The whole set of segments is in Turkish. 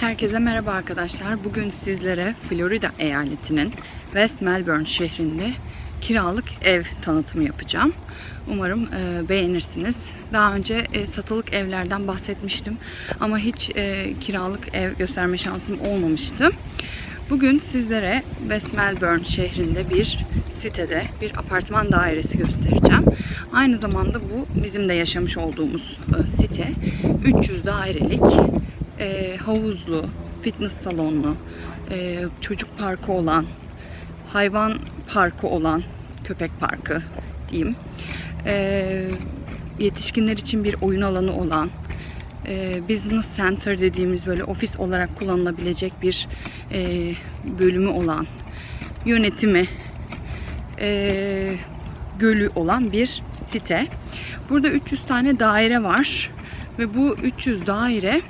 Herkese merhaba arkadaşlar. Bugün sizlere Florida eyaletinin West Melbourne şehrinde kiralık ev tanıtımı yapacağım. Umarım e, beğenirsiniz. Daha önce e, satılık evlerden bahsetmiştim ama hiç e, kiralık ev gösterme şansım olmamıştı. Bugün sizlere West Melbourne şehrinde bir sitede bir apartman dairesi göstereceğim. Aynı zamanda bu bizim de yaşamış olduğumuz e, site 300 dairelik e, havuzlu, fitness salonlu, e, çocuk parkı olan, hayvan parkı olan, köpek parkı diyeyim. E, yetişkinler için bir oyun alanı olan, e, business center dediğimiz böyle ofis olarak kullanılabilecek bir e, bölümü olan, yönetimi, e, gölü olan bir site. Burada 300 tane daire var ve bu 300 daire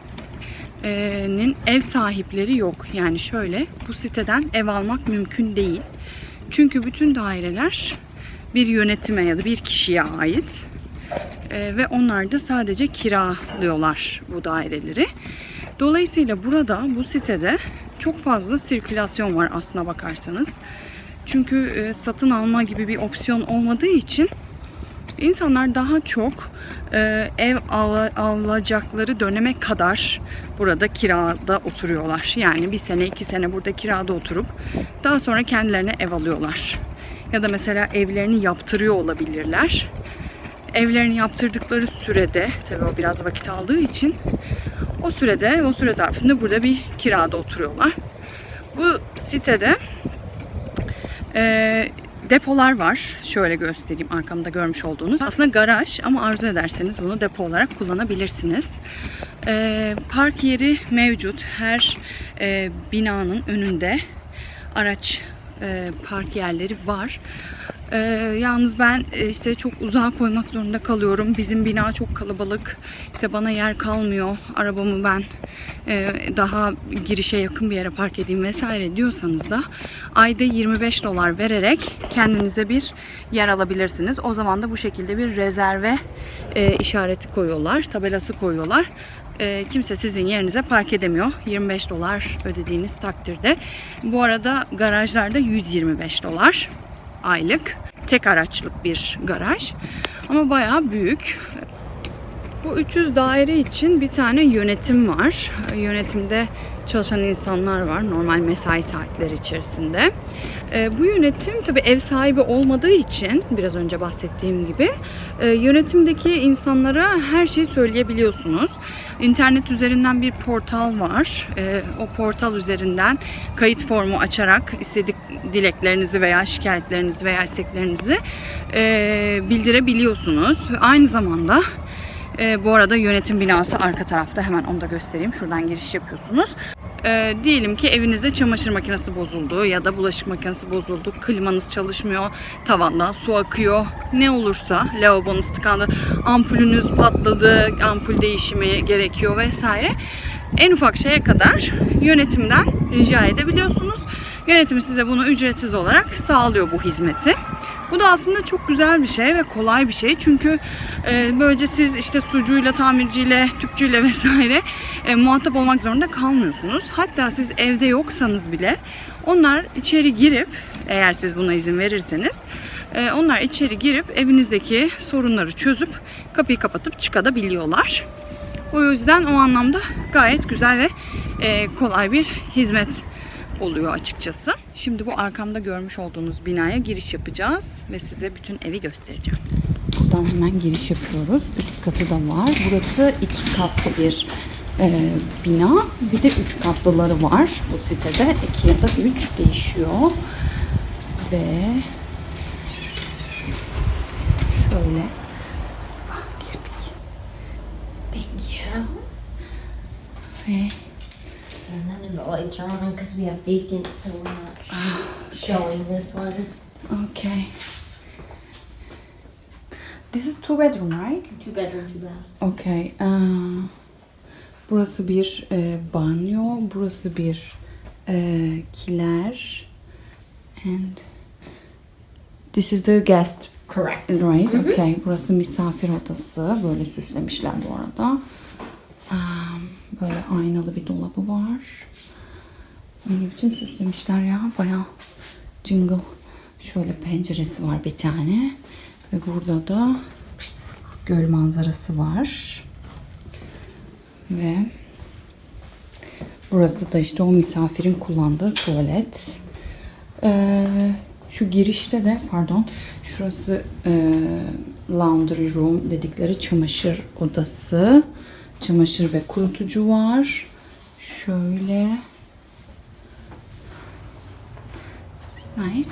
nin ev sahipleri yok. Yani şöyle bu siteden ev almak mümkün değil. Çünkü bütün daireler bir yönetime ya da bir kişiye ait. Ee, ve onlar da sadece kiralıyorlar bu daireleri. Dolayısıyla burada bu sitede çok fazla sirkülasyon var aslına bakarsanız. Çünkü e, satın alma gibi bir opsiyon olmadığı için İnsanlar daha çok e, ev al- alacakları döneme kadar burada kirada oturuyorlar. Yani bir sene iki sene burada kirada oturup daha sonra kendilerine ev alıyorlar. Ya da mesela evlerini yaptırıyor olabilirler. Evlerini yaptırdıkları sürede, tabii o biraz vakit aldığı için o sürede, o süre zarfında burada bir kirada oturuyorlar. Bu sitede e, depolar var. Şöyle göstereyim arkamda görmüş olduğunuz. Aslında garaj ama arzu ederseniz bunu depo olarak kullanabilirsiniz. Ee, park yeri mevcut. Her e, binanın önünde araç e, park yerleri var. Ee, yalnız ben e, işte çok uzağa koymak zorunda kalıyorum. Bizim bina çok kalabalık. İşte bana yer kalmıyor. Arabamı ben e, daha girişe yakın bir yere park edeyim vesaire diyorsanız da ayda 25 dolar vererek kendinize bir yer alabilirsiniz. O zaman da bu şekilde bir rezerve e, işareti koyuyorlar, tabelası koyuyorlar. E, kimse sizin yerinize park edemiyor. 25 dolar ödediğiniz takdirde. Bu arada garajlarda 125 dolar aylık. Tek araçlık bir garaj. Ama bayağı büyük. Bu 300 daire için bir tane yönetim var. Yönetimde çalışan insanlar var normal mesai saatleri içerisinde. Ee, bu yönetim tabii ev sahibi olmadığı için biraz önce bahsettiğim gibi e, yönetimdeki insanlara her şeyi söyleyebiliyorsunuz. İnternet üzerinden bir portal var. Ee, o portal üzerinden kayıt formu açarak istedik dileklerinizi veya şikayetlerinizi veya isteklerinizi e, bildirebiliyorsunuz. Aynı zamanda e, bu arada yönetim binası arka tarafta. Hemen onu da göstereyim. Şuradan giriş yapıyorsunuz. E, diyelim ki evinizde çamaşır makinesi bozuldu ya da bulaşık makinesi bozuldu. Klimanız çalışmıyor. Tavandan su akıyor. Ne olursa lavabonuz tıkandı. Ampulünüz patladı. Ampul değişimi gerekiyor vesaire. En ufak şeye kadar yönetimden rica edebiliyorsunuz. Yönetim size bunu ücretsiz olarak sağlıyor bu hizmeti. Bu da aslında çok güzel bir şey ve kolay bir şey. Çünkü e, böylece siz işte sucuyla, tamirciyle, tüpçüyle vesaire e, muhatap olmak zorunda kalmıyorsunuz. Hatta siz evde yoksanız bile onlar içeri girip eğer siz buna izin verirseniz e, onlar içeri girip evinizdeki sorunları çözüp kapıyı kapatıp çıkabiliyorlar. O yüzden o anlamda gayet güzel ve e, kolay bir hizmet oluyor açıkçası. Şimdi bu arkamda görmüş olduğunuz binaya giriş yapacağız ve size bütün evi göstereceğim. Buradan hemen giriş yapıyoruz. Üst katı da var. Burası iki katlı bir e, bina. Bir de üç katlıları var bu sitede. İki ya da üç değişiyor. Ve şöyle girdik. Thank you. Ve on because we have vacant, so we're not showing this one. Okay. This is two bedroom, right? Two bedroom, two bath. Okay. aa, burası bir e, banyo, burası bir e, kiler. And this is the guest, Correct. right? Okay. Burası misafir odası. Böyle süslemişler bu arada. Um, Böyle aynalı bir dolabı var. Ne biçim süslemişler ya. Bayağı jingle. Şöyle penceresi var bir tane. Ve burada da göl manzarası var. Ve burası da işte o misafirin kullandığı tuvalet. Ee, şu girişte de pardon şurası e, laundry room dedikleri çamaşır odası. Çamaşır ve kurutucu var. Şöyle nice.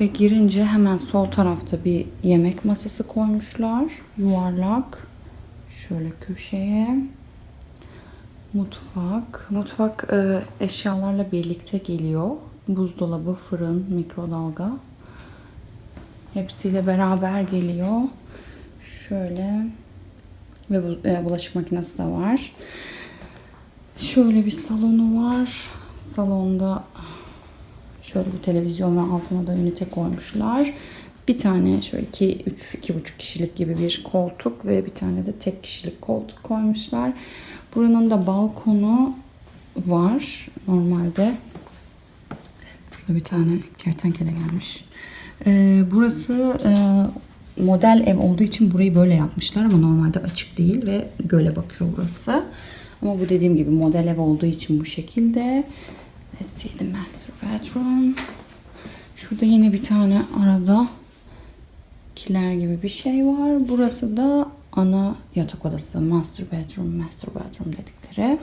Ve girince hemen sol tarafta bir yemek masası koymuşlar. Yuvarlak. Şöyle köşeye. Mutfak. Mutfak e, eşyalarla birlikte geliyor. Buzdolabı, fırın, mikrodalga. Hepsiyle beraber geliyor. Şöyle. Ve bu, e, bulaşık makinesi de var. Şöyle bir salonu var. Salonda şöyle bir televizyon ve altına da ünite koymuşlar. Bir tane şöyle 2 3 iki buçuk kişilik gibi bir koltuk ve bir tane de tek kişilik koltuk koymuşlar. Buranın da balkonu var normalde. Şurada bir tane kertenkele gelmiş. Ee, burası e, model ev olduğu için burayı böyle yapmışlar ama normalde açık değil ve göle bakıyor burası. Ama bu dediğim gibi model ev olduğu için bu şekilde. Let's see the master bedroom. Şurada yine bir tane arada kiler gibi bir şey var. Burası da ana yatak odası. Master bedroom, master bedroom dedikleri.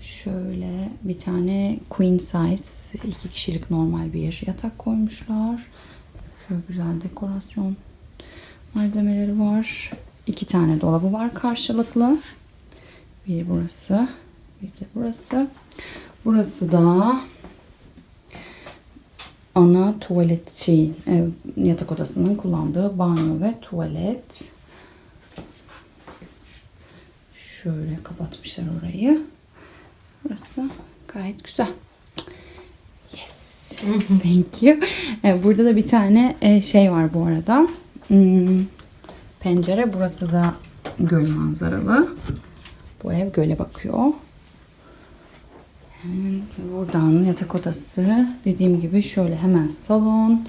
Şöyle bir tane queen size iki kişilik normal bir yatak koymuşlar. Şöyle güzel dekorasyon malzemeleri var. İki tane dolabı var karşılıklı. Bir burası, bir de burası. Burası da ana tuvalet şey e, yatak odasının kullandığı banyo ve tuvalet. Şöyle kapatmışlar orayı. Burası gayet güzel. Yes. Thank you. E, Burada da bir tane e, şey var bu arada. Hmm, Pencere. Burası da göl manzaralı. Bu ev göle bakıyor. Buradan yatak odası. Dediğim gibi şöyle hemen salon.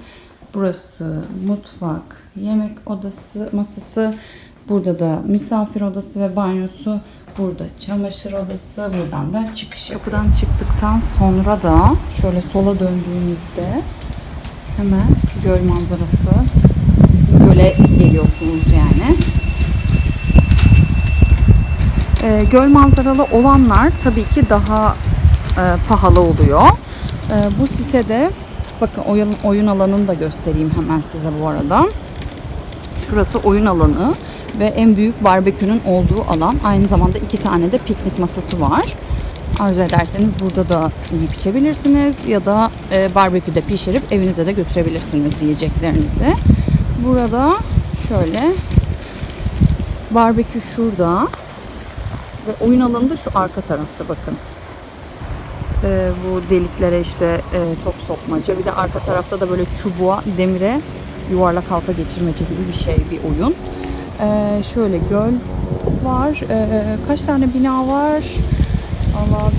Burası mutfak, yemek odası, masası. Burada da misafir odası ve banyosu. Burada çamaşır odası. Buradan da çıkış. Kapıdan çıktıktan sonra da şöyle sola döndüğünüzde hemen göl manzarası. Göle geliyorsunuz yani. Ee, göl manzaralı olanlar tabii ki daha e, pahalı oluyor. E, bu sitede bakın oyun, oyun alanını da göstereyim hemen size bu arada. Şurası oyun alanı ve en büyük barbekünün olduğu alan. Aynı zamanda iki tane de piknik masası var. Arzu ederseniz burada da yiyip içebilirsiniz ya da e, barbeküde pişirip evinize de götürebilirsiniz yiyeceklerinizi. Burada şöyle barbekü şurada ve oyun alanı da şu arka tarafta bakın. Ee, bu deliklere işte e, top sokmaca. Bir de arka tarafta da böyle çubuğa, demire yuvarlak halka geçirmece gibi bir şey, bir oyun. Ee, şöyle göl var. Ee, kaç tane bina var? Allah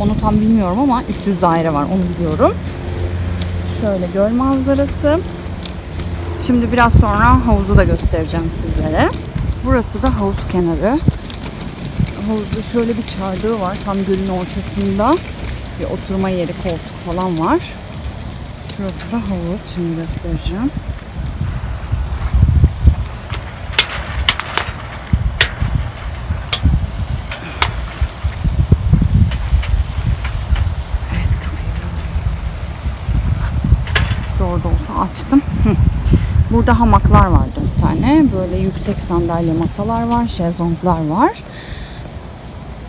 onu tam bilmiyorum ama 300 daire var onu biliyorum. Şöyle göl manzarası. Şimdi biraz sonra havuzu da göstereceğim sizlere. Burası da havuz kenarı. Havuzda şöyle bir çardağı var tam gölün ortasında. Bir oturma yeri, koltuk falan var. Şurası da havuz. Şimdi göstereceğim. Evet, kamerayı Zor da olsa açtım. Burada hamaklar var dört tane. Böyle yüksek sandalye masalar var, şezlonglar var.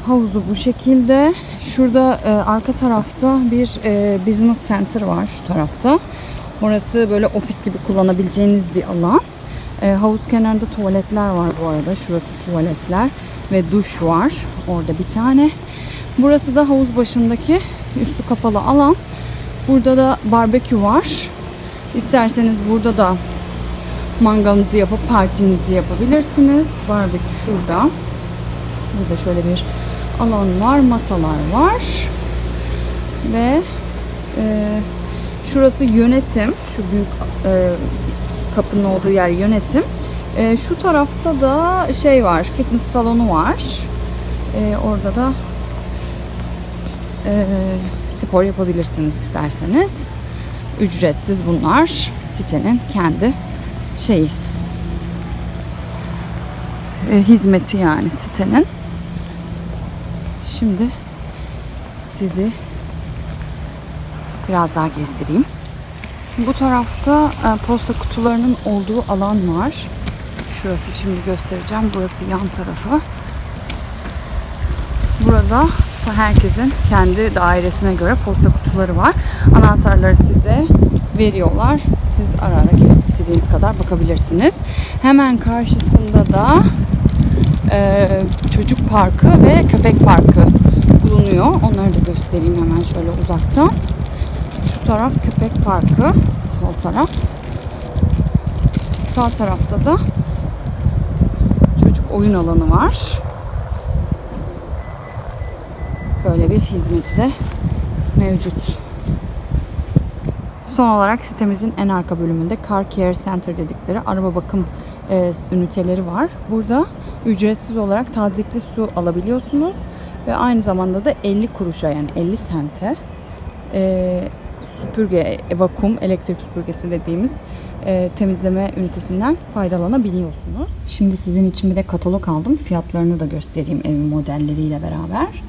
Havuzu bu şekilde. Şurada e, arka tarafta bir e, business center var şu tarafta. Orası böyle ofis gibi kullanabileceğiniz bir alan. E, havuz kenarında tuvaletler var bu arada. Şurası tuvaletler ve duş var. Orada bir tane. Burası da havuz başındaki üstü kapalı alan. Burada da barbekü var. İsterseniz burada da mangalınızı yapıp partinizi yapabilirsiniz. Barbekü şurada. Burada şöyle bir alan var, masalar var. Ve e, şurası yönetim. Şu büyük e, kapının olduğu yer yönetim. E, şu tarafta da şey var, fitness salonu var. E, orada da e, spor yapabilirsiniz isterseniz. Ücretsiz bunlar. Sitenin kendi şeyi. E, hizmeti yani sitenin. Şimdi sizi biraz daha gezdireyim. Bu tarafta e, posta kutularının olduğu alan var. Şurası şimdi göstereceğim. Burası yan tarafı. Burada herkesin kendi dairesine göre posta kutuları var. Anahtarları size veriyorlar. Siz ara ara gelip istediğiniz kadar bakabilirsiniz. Hemen karşısında da e, çocuk parkı ve köpek parkı bulunuyor. Onları da göstereyim hemen şöyle uzaktan. Şu taraf köpek parkı, sol taraf. Sağ tarafta da çocuk oyun alanı var. Böyle bir hizmeti de mevcut. Son olarak sitemizin en arka bölümünde Car Care Center dedikleri araba bakım e, üniteleri var. Burada ücretsiz olarak tazikli su alabiliyorsunuz ve aynı zamanda da 50 kuruşa yani 50 sente e, süpürge, e, vakum, elektrik süpürgesi dediğimiz e, temizleme ünitesinden faydalanabiliyorsunuz. Şimdi sizin için bir de katalog aldım. Fiyatlarını da göstereyim evin modelleriyle beraber.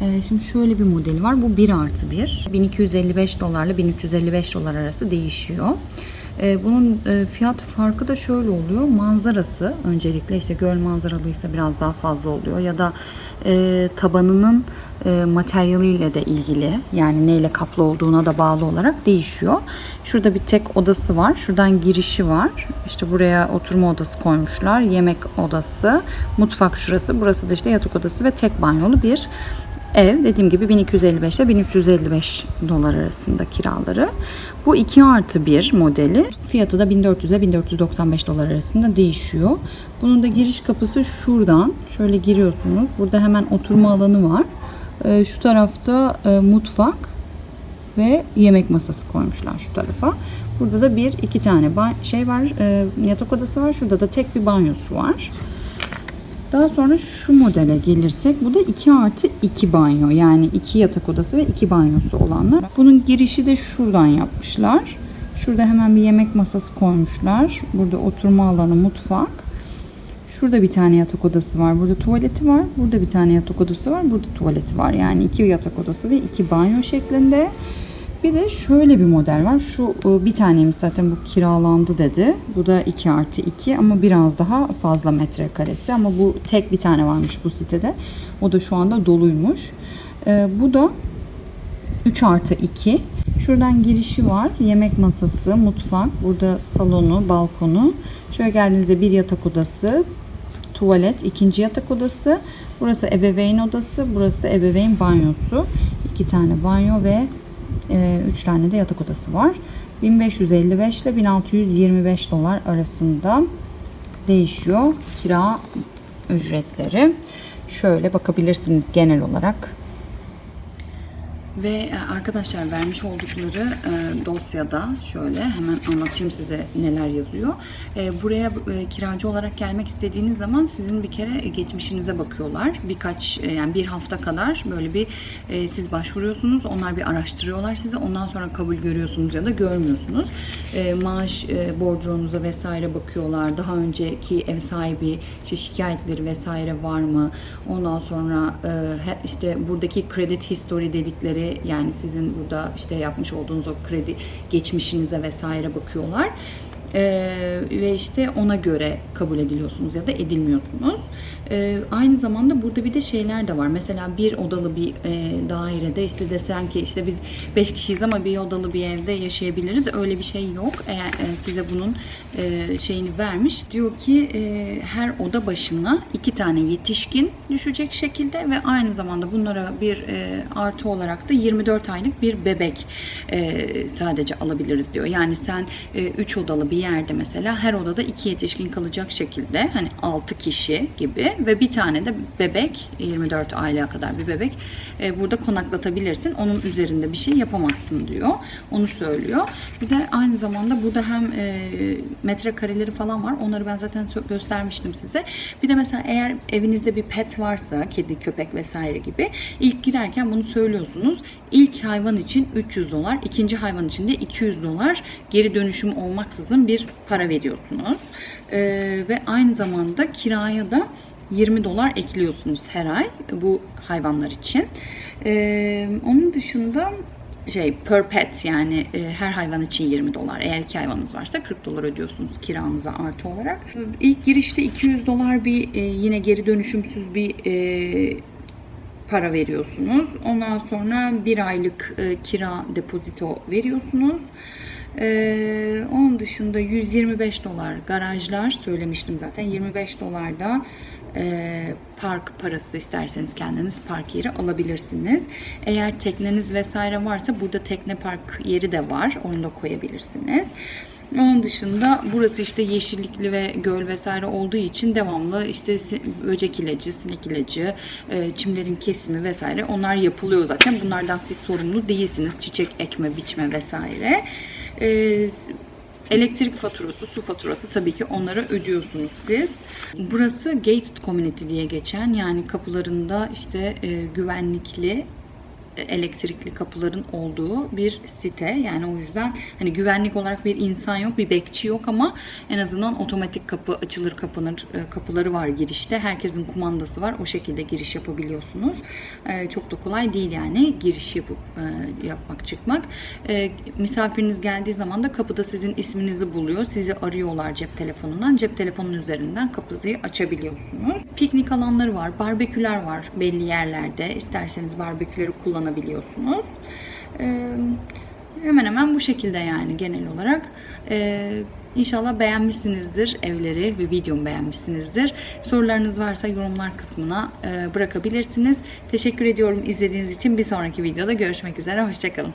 E, şimdi şöyle bir modeli var. Bu 1 artı 1. 1255 dolarla 1355 dolar arası değişiyor. E, bunun e, fiyat farkı da şöyle oluyor. Manzarası öncelikle işte göl manzaralıysa biraz daha fazla oluyor ya da e, tabanının e, materyaliyle de ilgili yani neyle kaplı olduğuna da bağlı olarak değişiyor. Şurada bir tek odası var. Şuradan girişi var. İşte buraya oturma odası koymuşlar. Yemek odası, mutfak şurası. Burası da işte yatak odası ve tek banyolu bir ev. Dediğim gibi 1255 ile 1355 dolar arasında kiraları. Bu 2 artı 1 modeli. Fiyatı da 1400 ile 1495 dolar arasında değişiyor. Bunun da giriş kapısı şuradan. Şöyle giriyorsunuz. Burada hemen oturma alanı var. Ee, şu tarafta e, mutfak ve yemek masası koymuşlar şu tarafa. Burada da bir iki tane şey var, e, yatak odası var. Şurada da tek bir banyosu var. Daha sonra şu modele gelirsek bu da 2 artı 2 banyo yani 2 yatak odası ve 2 banyosu olanlar. Bunun girişi de şuradan yapmışlar. Şurada hemen bir yemek masası koymuşlar. Burada oturma alanı, mutfak. Şurada bir tane yatak odası var. Burada tuvaleti var. Burada bir tane yatak odası var. Burada tuvaleti var. Yani iki yatak odası ve iki banyo şeklinde. Bir de şöyle bir model var. Şu e, bir taneymiş zaten bu kiralandı dedi. Bu da 2 artı 2 ama biraz daha fazla metrekaresi. Ama bu tek bir tane varmış bu sitede. O da şu anda doluymuş. E, Bu da 3 artı 2. Şuradan girişi var. Yemek masası, mutfak. Burada salonu, balkonu. Şöyle geldiğinizde bir yatak odası, tuvalet, ikinci yatak odası. Burası ebeveyn odası, burası da ebeveyn banyosu. İki tane banyo ve e, üç tane de yatak odası var. 1555 ile 1625 dolar arasında değişiyor kira ücretleri. Şöyle bakabilirsiniz genel olarak. Ve e, arkadaşlar vermiş oldukları e, dosyada şöyle hemen anlatayım size neler yazıyor. E, buraya kiracı olarak gelmek istediğiniz zaman sizin bir kere geçmişinize bakıyorlar. Birkaç yani bir hafta kadar böyle bir siz başvuruyorsunuz. Onlar bir araştırıyorlar sizi. Ondan sonra kabul görüyorsunuz ya da görmüyorsunuz. Maaş borcunuza vesaire bakıyorlar. Daha önceki ev sahibi işte şikayetleri vesaire var mı? Ondan sonra işte buradaki credit history dedikleri yani sizin burada işte yapmış olduğunuz o kredi geçmişinize vesaire bakıyorlar. Ee, ve işte ona göre kabul ediliyorsunuz ya da edilmiyorsunuz. Ee, aynı zamanda burada bir de şeyler de var. Mesela bir odalı bir e, dairede işte desen ki işte biz 5 kişiyiz ama bir odalı bir evde yaşayabiliriz. Öyle bir şey yok. Eğer e, size bunun e, şeyini vermiş. Diyor ki e, her oda başına iki tane yetişkin düşecek şekilde ve aynı zamanda bunlara bir e, artı olarak da 24 aylık bir bebek e, sadece alabiliriz diyor. Yani sen 3 odalı bir bir yerde mesela her odada iki yetişkin kalacak şekilde hani 6 kişi gibi ve bir tane de bebek 24 aileye kadar bir bebek e, burada konaklatabilirsin. Onun üzerinde bir şey yapamazsın diyor. Onu söylüyor. Bir de aynı zamanda burada hem e, metrekareleri falan var. Onları ben zaten göstermiştim size. Bir de mesela eğer evinizde bir pet varsa kedi, köpek vesaire gibi ilk girerken bunu söylüyorsunuz. İlk hayvan için 300 dolar, ikinci hayvan için de 200 dolar geri dönüşüm olmaksızın bir para veriyorsunuz. Ee, ve aynı zamanda kiraya da 20 dolar ekliyorsunuz her ay bu hayvanlar için. Ee, onun dışında şey per pet yani e, her hayvan için 20 dolar. Eğer iki hayvanınız varsa 40 dolar ödüyorsunuz kiranıza artı olarak. İlk girişte 200 dolar bir e, yine geri dönüşümsüz bir e, para veriyorsunuz. Ondan sonra bir aylık e, kira depozito veriyorsunuz. Ee, onun dışında 125 dolar garajlar söylemiştim zaten 25 dolar da e, park parası isterseniz kendiniz park yeri alabilirsiniz. Eğer tekneniz vesaire varsa burada tekne park yeri de var. Onu da koyabilirsiniz. Onun dışında burası işte yeşillikli ve göl vesaire olduğu için devamlı işte böcek ilacı, sinek ilacı, e, çimlerin kesimi vesaire onlar yapılıyor zaten. Bunlardan siz sorumlu değilsiniz. Çiçek ekme, biçme vesaire. Elektrik faturası, su faturası tabii ki onlara ödüyorsunuz siz. Burası gated community diye geçen yani kapılarında işte e, güvenlikli elektrikli kapıların olduğu bir site. Yani o yüzden hani güvenlik olarak bir insan yok, bir bekçi yok ama en azından otomatik kapı açılır kapanır e, kapıları var girişte. Herkesin kumandası var. O şekilde giriş yapabiliyorsunuz. E, Çok da kolay değil yani giriş yapıp e, yapmak çıkmak. Misafiriniz geldiği zaman da kapıda sizin isminizi buluyor. Sizi arıyorlar cep telefonundan. Cep telefonun üzerinden kapıyı açabiliyorsunuz. Piknik alanları var, barbeküler var belli yerlerde. İsterseniz barbeküleri kullanabiliyorsunuz. Ee, hemen hemen bu şekilde yani genel olarak. Ee, İnşallah beğenmişsinizdir evleri ve videomu beğenmişsinizdir. Sorularınız varsa yorumlar kısmına e, bırakabilirsiniz. Teşekkür ediyorum izlediğiniz için. Bir sonraki videoda görüşmek üzere. Hoşçakalın.